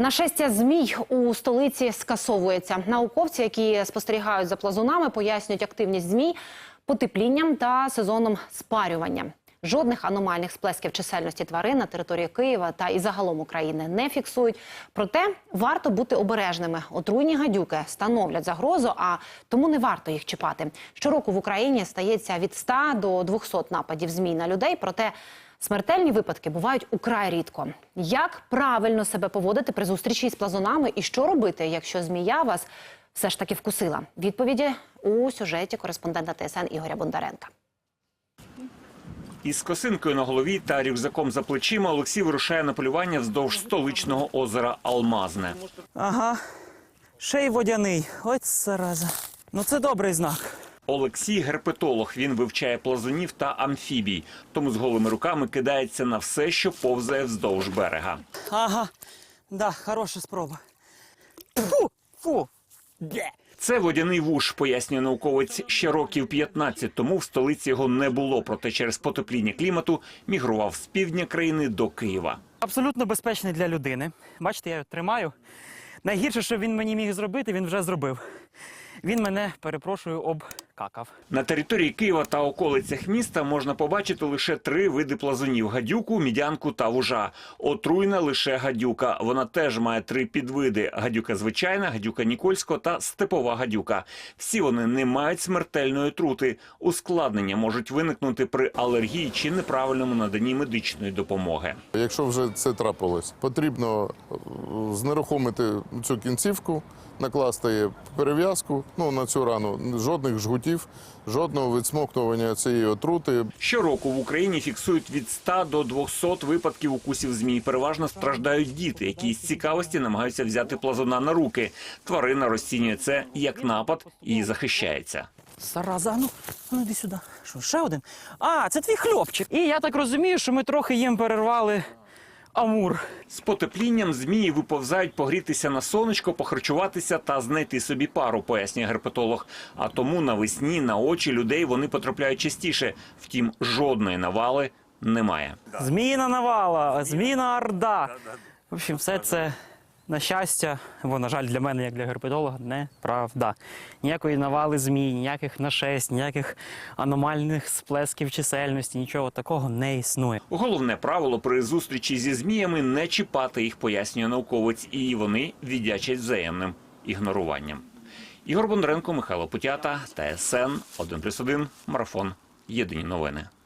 Нашестя змій у столиці скасовується. Науковці, які спостерігають за плазунами, пояснюють активність змій потеплінням та сезоном спарювання. Жодних аномальних сплесків чисельності тварин на території Києва та і загалом України не фіксують. Проте варто бути обережними. Отруйні гадюки становлять загрозу, а тому не варто їх чіпати. Щороку в Україні стається від 100 до 200 нападів змій на людей. Проте Смертельні випадки бувають украй рідко. Як правильно себе поводити при зустрічі з плазунами і що робити, якщо змія вас все ж таки вкусила? Відповіді у сюжеті кореспондента ТСН Ігоря Бондаренка. Із косинкою на голові та рюкзаком за плечима Олексій вирушає на полювання вздовж столичного озера Алмазне. Ага. Ще й водяний. Ось зараза. Ну це добрий знак. Олексій герпетолог. Він вивчає плазунів та амфібій, тому з голими руками кидається на все, що повзає вздовж берега. Ага. Да, хороша спроба. Фу! Фу! Де? Це водяний вуш, пояснює науковець. Ще років 15 тому в столиці його не було, проте через потепління клімату мігрував з півдня країни до Києва. Абсолютно безпечний для людини. Бачите, я його тримаю. Найгірше, що він мені міг зробити, він вже зробив. Він мене, перепрошую, обкакав. На території Києва та околицях міста можна побачити лише три види плазунів: гадюку, мідянку та вужа. Отруйна лише гадюка. Вона теж має три підвиди: гадюка звичайна, гадюка нікольського та степова гадюка. Всі вони не мають смертельної трути. Ускладнення можуть виникнути при алергії чи неправильному наданні медичної допомоги. Якщо вже це трапилось, потрібно знерухомити цю кінцівку, накласти перев'язку ну, на цю рану. Жодних жгутів, жодного відсмоктування цієї отрути. Щороку в Україні фіксують від 100 до 200 випадків укусів змій. Переважно страждають діти, які з цікавості намагаються взяти плазуна на руки. Тварина розцінює це як напад і захищається. Зараза, ну, ну іди сюди. Що, ще один? А, це твій хлопчик. І я так розумію, що ми трохи їм перервали амур. З потеплінням змії виповзають погрітися на сонечко, похарчуватися та знайти собі пару, пояснює герпетолог. А тому навесні на очі людей вони потрапляють частіше. Втім, жодної навали немає. Зміїна навала, зміїна орда. В общем, все це на щастя, бо, на жаль, для мене, як для герпетолога, неправда. Ніякої навали змій, ніяких нашесть, ніяких аномальних сплесків чисельності, нічого такого не існує. Головне правило при зустрічі зі зміями не чіпати їх, пояснює науковець, і вони віддячать взаємним ігноруванням. Ігор Бондаренко, Михайло Путята, ТСН 1+,1, Марафон. Єдині новини.